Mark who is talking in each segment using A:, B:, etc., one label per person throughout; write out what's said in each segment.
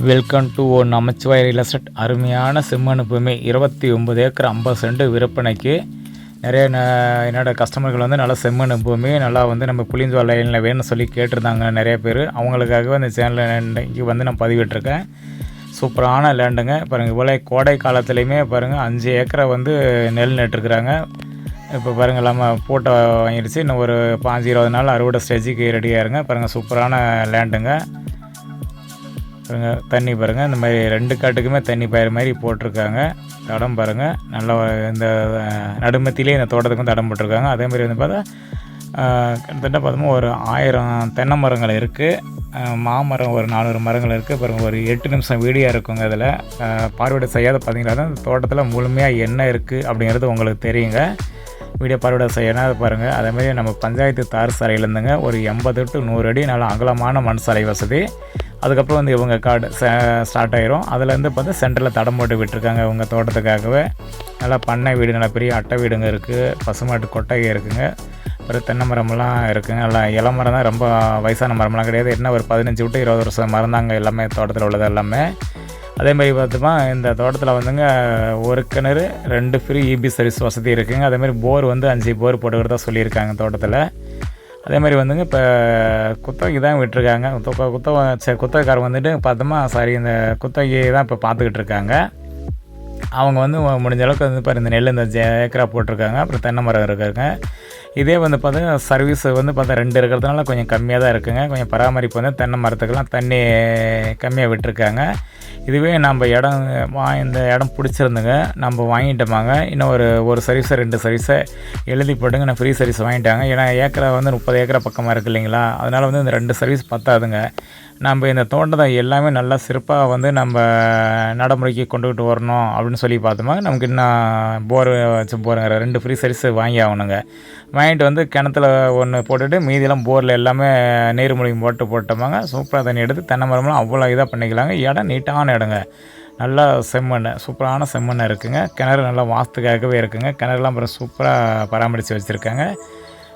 A: Welcome to ஓ Namasivaya real estate அருமையான செம்மண் பூமி. இருபத்தி ஒம்பது ஏக்கர் ஐம்பது சென்ட் விற்பனைக்கு. நிறைய ந- என்னோட கஸ்டமர்கள் வந்து நல்லா செம்மண் பூமி. நல்லா வந்து நம்ம புளிஞ்சுவா லைனில் வேணும்னு சொல்லி கேட்டிருந்தாங்க நிறைய பேர். அவங்களுக்காகவே அந்த சேனலில் இன்றைக்கி வந்து நான் பதிவிட்டிருக்கேன். சூப்பரான லேண்டுங்க பாருங்கள் இவ்வளோ கோடை காலத்துலேயுமே பாருங்கள் அஞ்சு ஏக்கரை வந்து நெல் நட்டுருக்குறாங்க. இப்போ பாருங்கள் இல்லாமல் போட்டோ வாங்கிடுச்சு இன்னும் ஒரு பாஞ்சு இருபது நாள் அறுவடை ஸ்டேஜுக்கு ரெடியாக இருங்க. பாருங்கள் சூப்பரான லேண்டுங்க பாருங்க தண்ணி பாருங்கள் இந்த மாதிரி ரெண்டு காட்டுக்குமே தண்ணி பயிர் மாதிரி போட்டிருக்காங்க. தடம் பாருங்கள் நல்லா இந்த நடுமத்திலே இந்த தோட்டத்துக்கு வந்து தடம் போட்டிருக்காங்க. அதே மாதிரி வந்து பார்த்தா கிட்டத்தட்ட பார்த்தோம்னா ஒரு ஆயிரம் தென்னை மரங்கள் இருக்குது மாமரம் ஒரு நானூறு மரங்கள் இருக்குது அப்புறம் ஒரு எட்டு நிமிஷம் வீடியோ இருக்குங்க அதில் பார்வையிட செய்யாத பார்த்தீங்கன்னா தான் தோட்டத்தில் முழுமையாக என்ன இருக்குது அப்படிங்கிறது உங்களுக்கு தெரியுங்க. வீடியோ பார்வையிட செய்யணும் பாருங்கள் அதேமாதிரி நம்ம பஞ்சாயத்து தார் சாலையிலேருந்துங்க ஒரு எண்பது டு நூறு அடி நல்ல அகலமான மண் சாலை வசதி. அதுக்கப்புறம் வந்து இவங்க காடு ஸ்டார்ட் ஆயிரும். அதுலேருந்து பார்த்து சென்டரில் தடம் போட்டு விட்டுருக்காங்க இவங்க தோட்டத்துக்காகவே. நல்லா பண்ணை வீடு நல்லா பெரிய அட்டை வீடுங்க இருக்குது பசுமாட்டு கொட்டகை இருக்குங்க. அப்புறம் தென்னை மரமெல்லாம் இருக்குங்க நல்லா இள மரம் தான் ரொம்ப வயசான மரமெல்லாம் கிடையாது. என்ன ஒரு பதினஞ்சு விட்டு இருபது வருஷம் மரம் தாங்க எல்லாமே தோட்டத்தில் உள்ளது எல்லாமே. அதேமாதிரி பார்த்துமா இந்த தோட்டத்தில் வந்துங்க ஒரு கிணறு ரெண்டு ஃப்ரீ இபி சர்வீஸ் வசதி இருக்குங்க. அதேமாதிரி போர் வந்து அஞ்சு போர் போட்டுக்கிறதா சொல்லியிருக்காங்க தோட்டத்தில். அதே மாதிரி வந்துங்க இப்போ குத்தகைக்கு தான் விட்டுருக்காங்க. குத்தகை குத்தகை சரி குத்தகைக்காரர் வந்துட்டு பார்த்தோமா சாரி இந்த குத்தகையை தான் இப்போ பார்த்துக்கிட்டு இருக்காங்க அவங்க வந்து முடிஞ்ச அளவுக்கு வந்து இப்போ இந்த நெல் இந்த ஏக்கரா போட்டிருக்காங்க. அப்புறம் தென்னை மரம் இருக்காங்க. இதே வந்து பார்த்தீங்கன்னா சர்வீஸ் வந்து பார்த்தா ரெண்டு இருக்கிறதுனால கொஞ்சம் கம்மியாக தான் இருக்குங்க. கொஞ்சம் பராமரிப்பு வந்து தென்னை மரத்துக்கெல்லாம் தண்ணி கம்மியாக விட்டுருக்காங்க. இதுவே நம்ம இடம் வா இந்த இடம் பிடிச்சிருந்துங்க. நம்ம வாங்கிட்டோமாங்க. இன்னும் ஒரு ஒரு சர்வீஸை ரெண்டு சர்வீஸை எழுதி போட்டுங்க. நான் ஃப்ரீ சர்வீஸ் வாங்கிட்டாங்க. ஏன்னா ஏக்கரா வந்து முப்பது ஏக்கரா பக்கமாக இருக்குது இல்லைங்களா? அதனால் வந்து இந்த ரெண்டு சர்வீஸ் பத்தாதுங்க. நம்ம இந்த தோட்டத்தை எல்லாமே நல்லா சிறப்பாக வந்து நம்ம நடைமுறைக்கு கொண்டுக்கிட்டு வரணும் அப்படின்னு சொல்லி பார்த்தோமா நமக்கு இன்னும் போர் வச்சு போருங்க ரெண்டு ஃப்ரீ சர்வீஸ் வாங்கி ஆகணுங்க. வாங்கிட்டு வந்து கிணத்துல ஒன்று போட்டுட்டு மீதியெல்லாம் போரில் எல்லாமே நீர்மூழ்கி போட்டு போட்டோமாங்க. சூப்பராக தண்ணி எடுத்து தென்னை மரம்லாம் அவ்வளோ இதாக பண்ணிக்கலாங்க. இடம் நீட்டான இடங்க. நல்லா செம்மண் சூப்பரான செம்மண் இருக்குங்க. கிணறு நல்லா வாஸ்துக்காகவே இருக்குங்க. கிணறுலாம் அப்புறம் சூப்பராக பராமரித்து வச்சுருக்காங்க.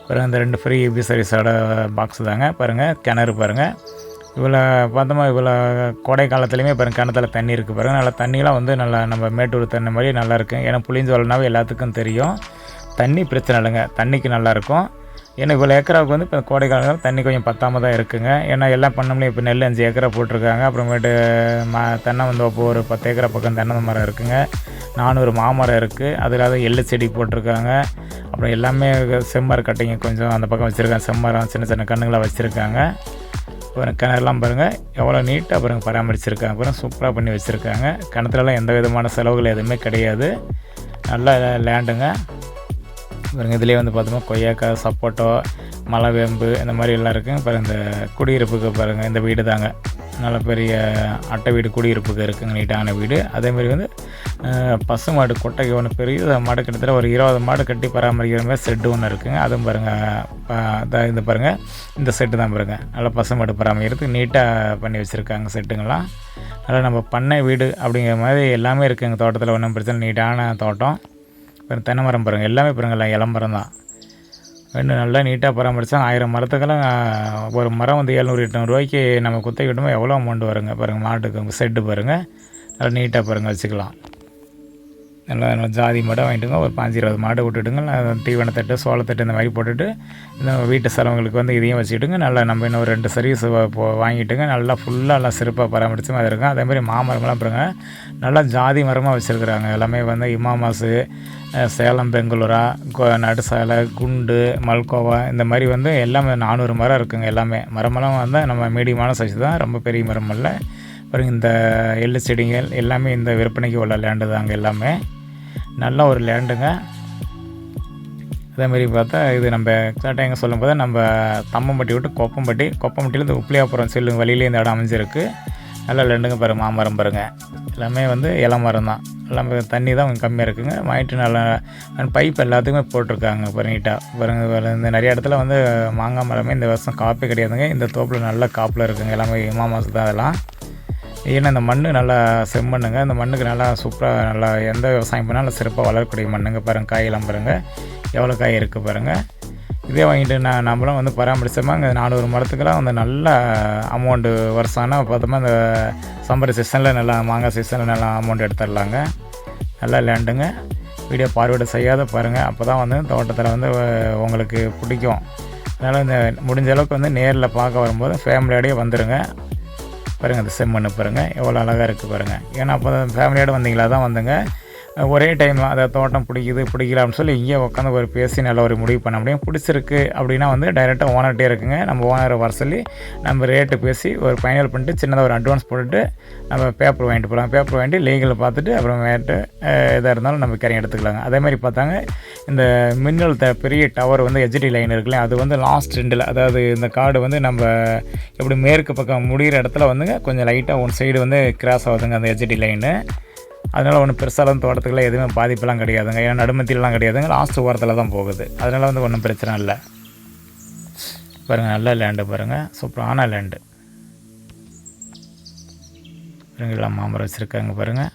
A: அப்புறம் இந்த ரெண்டு ஃப்ரீ இபி சர்வீஸோட பாக்ஸ் தாங்க. பாருங்கள் கிணறு பாருங்கள் இவ்வளோ பார்த்தோமா இவ்வளோ கோடை காலத்துலேயுமே பாருங்க கிணத்துல தண்ணி இருக்குது பாருங்கள் நல்லா தண்ணியெலாம் வந்து நல்லா நம்ம மேட்டூர் தண்ணி மாதிரி நல்லா இருக்கும் ஏன்னா புளிஞ்சோலனாவே எல்லாத்துக்கும் தெரியும். தண்ணி பிரச்சனை இல்லைங்க. தண்ணிக்கு நல்லாயிருக்கும் ஏன்னா இவ்வளோ ஏக்கராவுக்கு வந்து இப்போ கோடை காலத்தில் தண்ணி கொஞ்சம் பத்தாமல் தான் இருக்குங்க. ஏன்னா எல்லாம் பண்ணோம்னா இப்போ நெல் அஞ்சு ஏக்கரா போட்டிருக்காங்க. அப்புறமேட்டு மா தென்னை வந்து இப்போ ஒரு பத்து ஏக்கரா பக்கம் தென்னை மரம் இருக்குங்க. நானூறு மாமரம் இருக்குது அது இல்லாத எள்ளு செடி போட்டிருக்காங்க. அப்புறம் எல்லாமே செம்மரம் கட்டிங்க கொஞ்சம் அந்த பக்கம் வச்சுருக்காங்க. செம்மரம் சின்ன சின்ன கண்ணுங்களாக வச்சுருக்காங்க. அப்புறம் கிணறுலாம் பாருங்கள் எவ்வளோ நீட்டாக பாருங்கள் பராமரிச்சிருக்காங்க அப்புறம் சூப்பராக பண்ணி வச்சுருக்காங்க. கிணத்துலலாம் எந்த விதமான செலவுகள் எதுவுமே கிடையாது. நல்லா லேண்டுங்க பாருங்கள் இதுலேயே வந்து பார்த்தோம்னா கொய்யாக்காய் சப்போட்டோ மலைவேம்பு இந்த மாதிரி எல்லாம் இருக்குங்க. பாருங்க இந்த குடியிருப்புக்கு பாருங்கள் இந்த வீடு தாங்க நல்ல பெரிய அட்டை வீடு குடியிருப்புக்கு இருக்குங்க நீட்டான வீடு. அதேமாதிரி வந்து பசு மாடு கொட்டைக்கு ஒன்று பெரிய மாடு கிட்டத்தட்ட ஒரு இருபது மாடு கட்டி பராமரிக்கிற மாதிரி செட்டு ஒன்று இருக்குங்க. அதுவும் பாருங்கள் இந்த பாருங்கள் இந்த செட்டு தான் பாருங்கள் நல்லா பசு மாடு பராமரிக்கிறதுக்கு நீட்டாக பண்ணி வச்சுருக்காங்க செட்டுங்கள்லாம். நல்லா நம்ம பண்ணை வீடு அப்படிங்கிற மாதிரி எல்லாமே இருக்குது எங்கள் தோட்டத்தில் ஒன்றும் பிரச்சனை நீட்டான தோட்டம். அப்புறம் தென்னை மரம் பாருங்கள் எல்லாமே பாருங்கள் இளம்பரம் தான். ரெண்டு நல்லா நீட்டாக பராமரித்தா ஆயிரம் மரத்துக்கெல்லாம் ஒரு மரம் வந்து எழுநூறு எட்நூறுரூவாய்க்கு நம்ம குத்தகை விட்டோமோ எவ்வளோ அமௌண்ட் வருங்க? பாருங்கள் மாட்டுக்கு செட்டு பாருங்கள் நல்லா நீட்டாக பாருங்கள் வச்சுக்கலாம். நல்லா நல்லா ஜாதி மாடை வாங்கிட்டுங்க ஒரு பாஞ்சு இருபது மாடு விட்டுட்டுங்க நல்லா தீவனத்தட்டு சோளத்தட்டு இந்த மாதிரி போட்டுட்டு இந்த வீட்டு செலவுங்களுக்கு வந்து இதையும் வச்சுக்கிட்டுங்க நல்லா நம்ம இன்னும் ஒரு ரெண்டு சர்வீஸ் வாங்கிட்டுங்க நல்லா ஃபுல்லாக நல்லா சிறப்பாக பராமரித்து மாதிரி இருக்கும். அதேமாதிரி மாமரம்லாம் பாருங்க நல்லா ஜாதி மரமாக வச்சுருக்குறாங்க. எல்லாமே வந்து இமாமாசு சேலம் பெங்களூரா கொ- நடுசாலை குண்டு மல்கோவா இந்த மாதிரி வந்து எல்லாமே நானூறு மரம் இருக்குங்க எல்லாமே. மரமெல்லாம் வந்து நம்ம மீடியமான சைஸ் தான் ரொம்ப பெரிய மரம் இல்லை. அப்புறம் இந்த எள்ளு செடிகள் எல்லாமே இந்த விற்பனைக்கு உள்ள லேண்டு தாங்க எல்லாமே. நல்ல ஒரு லேண்டுங்க. அதேமாரி பார்த்தா இது நம்ம எக்ஸாக்டாக எங்கே சொல்லும் போது நம்ம தம்மம்பட்டி விட்டு கொப்பம்பட்டி கொப்பம்பட்டியிலேருந்து உப்பிலியாபுரம் செல்லும் வழியிலே இந்த இடம் அமைஞ்சிருக்கு. நல்லா லேண்டுங்க பாருங்க மாமரம் பாருங்க. எல்லாமே வந்து இளமரம் தான். எல்லாமே தண்ணி தான் கொஞ்சம் கம்மியாக இருக்குங்க. வாங்கிட்டு நல்லா பைப் எல்லாத்துக்குமே போட்டிருக்காங்க இப்போ நீட்டாக பாருங்க இந்த நிறைய இடத்துல வந்து மாங்காய் மரமே இந்த வருஷம் காப்பே கிடையாதுங்க. இந்த தோப்பில் நல்ல காப்பில் இருக்குங்க. எல்லாமே மாமாசு தான் அதெல்லாம். ஏன்னா இந்த மண் நல்லா செம்மண்ணுங்க இந்த மண்ணுக்கு நல்லா சூப்பராக நல்லா எந்த விவசாயம் பண்ணாலும் சிறப்பாக வளரக்கூடிய மண்ணுங்க பாருங்கள் காயெல்லாம் பாருங்கள் எவ்வளோ காய் இருக்குது பாருங்கள் இதே வாங்கிட்டு நான் நம்மளும் வந்து பராமரிச்சோமா? அங்கே நானூறு மரத்துக்கெல்லாம் வந்து நல்ல அமௌண்ட்டு வருஷம் ஆனால் பார்த்தோமா அந்த சம்மர் சீசனில் நல்லா மாங்காய் சீசனில் நல்லா அமௌண்ட் எடுத்துடலாங்க. நல்லா லேண்டுங்க. வீடியோ பார்வையிட செய்யாத பாருங்கள் அப்போ தான் வந்து தோட்டத்தில் வந்து உங்களுக்கு பிடிக்கும். அதனால் இந்த முடிஞ்ச அளவுக்கு வந்து நேரில் பார்க்க வரும்போது ஃபேமிலியோடையே வந்துடுங்க பாருங்கள் அந்த செம்மண்ணு பாருங்கள் எவ்வளோ அழகாக இருக்குது பாருங்கள் ஏன்னா அப்போ ஃபேமிலியோடு வந்தீங்களா? தான் வந்துங்க. ஒரே டைம் அதை தோட்டம் பிடிக்குது பிடிக்கல அப்படின்னு சொல்லி இங்கே உட்காந்து ஒரு பேசி நல்ல ஒரு முடிவு பண்ண முடியும். பிடிச்சிருக்கு அப்படின்னா வந்து டைரெக்டாக ஓனர்கிட்டே இருக்குங்க. நம்ம ஓனரை வர சொல்லி நம்ம ரேட்டு பேசி ஒரு ஃபைனல் பண்ணிட்டு சின்னதாக ஒரு அட்வான்ஸ் போட்டுட்டு நம்ம பேப்பர் வாங்கிட்டு போகலாம் பேப்பர் வாங்கிட்டு லீகலில் பார்த்துட்டு அப்புறம் வேட்டு எதாக இருந்தாலும் நம்ம கரையும் எடுத்துக்கலாங்க. அதேமாதிரி பார்த்தாங்க இந்த மின்னல் த பெரிய டவர் வந்து ஹெச்டி லைன் இருக்குல்ல அது வந்து லாஸ்ட் ரெண்டில் அதாவது இந்த கார்டு வந்து நம்ம எப்படி மேற்கு பக்கம் முடிகிற இடத்துல வந்துங்க கொஞ்சம் லைட்டாக ஒன் சைடு வந்து கிராஸ் ஆகுதுங்க அந்த ஹெச்டி லைனு அதனால் ஒன்றும் பெருசாலும் தோட்டத்துக்குலாம் எதுவுமே பாதிப்பெல்லாம் கிடையாதுங்க. ஏன்னா நடுமத்திலலாம் கிடையாதுங்க. லாஸ்ட் ஓரத்தில் தான் போகுது. அதனால் வந்து ஒன்றும் பிரச்சனை இல்லை. பாருங்கள் நல்ல லேண்டு பாருங்கள் சூப்பரான லேண்டு பாருங்க மாமரம் வச்சுருக்காங்க பாருங்கள்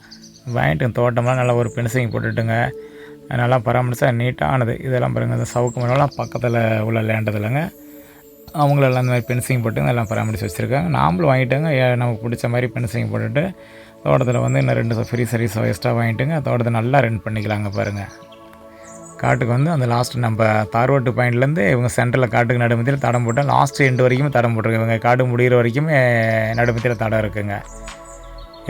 A: வாங்கிட்டு தோட்டமெல்லாம் நல்லா ஒரு பென்சிங் போட்டுட்டுங்க. நல்லா பராமரிச்சா நீட்டானது இதெல்லாம் பாருங்கள் இந்த சவுக்கு மரம்லாம் பக்கத்தில் உள்ள லேண்ட் இல்லைங்க அவங்களெல்லாம் இந்த மாதிரி பென்சிங் போட்டுங்க எல்லாம் பராமரித்து வச்சுருக்காங்க. நாமளும் வாங்கிட்டோங்க. ஏ- நமக்கு பிடிச்ச மாதிரி பென்சிங் போட்டுட்டு தோட்டத்தில் வந்து இன்னும் ரெண்டு ஃப்ரீ சர்வீஸ் வேஸ்ட்டாக வாங்கிட்டுங்க தோட்டத்தை நல்லா ரன் பண்ணிக்கலாங்க பாருங்கள் காட்டுக்கு வந்து அந்த லாஸ்ட்டு நம்ம தார்வாட்டு பாயிண்ட்லேருந்து இவங்க சென்டரில் காட்டுக்கு நடுமத்தியில் தடம் போட்டால் லாஸ்ட் எண்டு வரைக்கும் தடம் போட்டிருக்கு இவங்க காடு முடிகிற வரைக்குமே நடுமத்தியில் தடம் இருக்குங்க.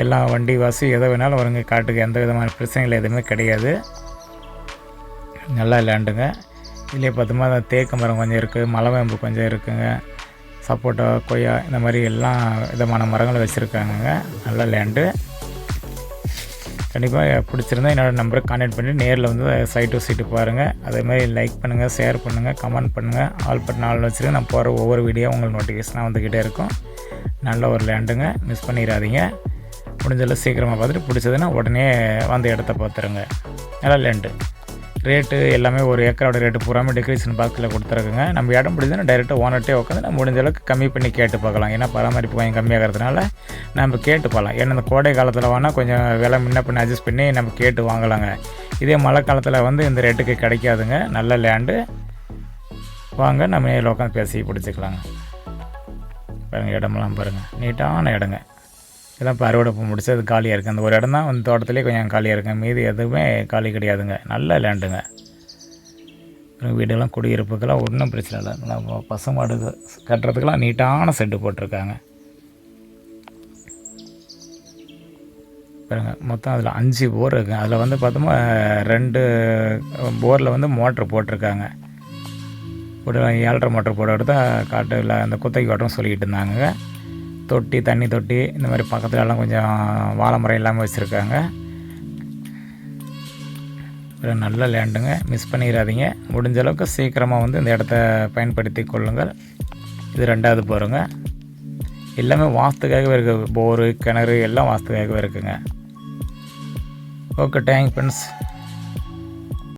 A: எல்லா வண்டி வாசி எதை வேணாலும் வருங்க காட்டுக்கு எந்த விதமான பிரச்சனைகள் எதுவுமே கிடையாது. நல்லா லேண்டுங்க இதுலேயே பார்த்தோமா அந்த தேக்கு மரம் கொஞ்சம் இருக்குது மலைவேம்பு கொஞ்சம் இருக்குங்க. சப்போட்டா கொய்யா இந்த மாதிரி எல்லா விதமான மரங்களும் வச்சுருக்காங்கங்க. நல்லா லேண்டு கண்டிப்பாக பிடிச்சிருந்தா என்னோட நம்பரை கான்டாக்ட் பண்ணி நேரில் வந்து சைட் டு சைட்டு பாருங்கள் அதே மாதிரி லைக் பண்ணுங்கள் ஷேர் பண்ணுங்கள் கமெண்ட் பண்ணுங்கள் ஆல் பட் நாள் வச்சுருங்க நான் போகிற ஒவ்வொரு வீடியோ உங்களுக்கு நோட்டிஃபிகேஷனாக வந்துக்கிட்டே இருக்கும். நல்ல ஒரு லேண்டுங்க மிஸ் பண்ணிடாதீங்க. முடிஞ்சளவு சீக்கிரமாக பார்த்துட்டு பிடிச்சதுன்னா உடனே வந்து இடத்த பார்த்துருங்க. நல்லா லேண்டு ரேட்டு எல்லாமே ஒரு ஏக்கரோட ரேட்டு பூராமே டெக்கரேஷன் பாக்ஸில் கொடுத்துருக்குங்க. நம்ம இடம் முடிஞ்சதுன்னா டைரெக்டாக ஓனர்ட்டே உட்காந்து நம்ம முடிஞ்ச அளவுக்கு கம்மி பண்ணி கேட்டு பார்க்கலாம். ஏன்னா பராமரிப்பு கொஞ்சம் கம்மியாகிறதுனால நம்ம கேட்டு பார்க்கலாம். ஏன்னா இந்த கோடை காலத்தில் வேணால் கொஞ்சம் விலை முன்ன பண்ணி அட்ஜஸ்ட் பண்ணி நம்ம கேட்டு வாங்கலாங்க. இதே மழை காலத்தில் வந்து இந்த ரேட்டுக்கு கிடைக்காதுங்க. நல்ல லேண்டு வாங்க நம்ம நேரில் உட்காந்து பேசி பிடிச்சிக்கலாங்க. பாருங்கள் இடமெல்லாம் பாருங்கள் நீட்டான இடங்க. இதெல்லாம் இப்போ அறுவடை இப்போ முடிச்சு அது காலியாக இருக்குது அந்த ஒரு இடம் தான் வந்து தோட்டத்திலே கொஞ்சம் காலியாக இருக்குங்க மீதி எதுவுமே காலி கிடையாதுங்க. நல்ல லேண்டுங்க வீடெல்லாம் குடியிருப்புக்கெல்லாம் ஒன்றும் பிரச்சனை இல்லை. நல்லா பசுமாடு கட்டுறதுக்கெல்லாம் நீட்டான செட்டு போட்டிருக்காங்க. பாருங்க மொத்தம் அதில் அஞ்சு போர் இருக்குது அதில் வந்து பார்த்தோமா ரெண்டு போரில் வந்து மோட்ரு போட்டிருக்காங்க. ஒரு ஏழரை மோட்ரு போட காட்ட இல்லை அந்த குத்தகை ஓட்டம் சொல்லிக்கிட்டு இருந்தாங்க தொட்டி தண்ணி தொட்டி இந்த மாதிரி பக்கத்துல எல்லாம் கொஞ்சம் வாழை முறை எல்லாமே வச்சுருக்காங்க. ஒரு நல்ல லேண்டுங்க. மிஸ் பண்ணிடாதீங்க முடிஞ்ச அளவுக்கு சீக்கிரமாக வந்து இந்த இடத்த பயன்படுத்தி கொள்ளுங்கள். இது ரெண்டாவது போருங்க. எல்லாமே வாஸ்துக்காகவே இருக்குது போரு கிணறு எல்லாம் வாஸ்துக்காகவே இருக்குங்க. Okay thank friends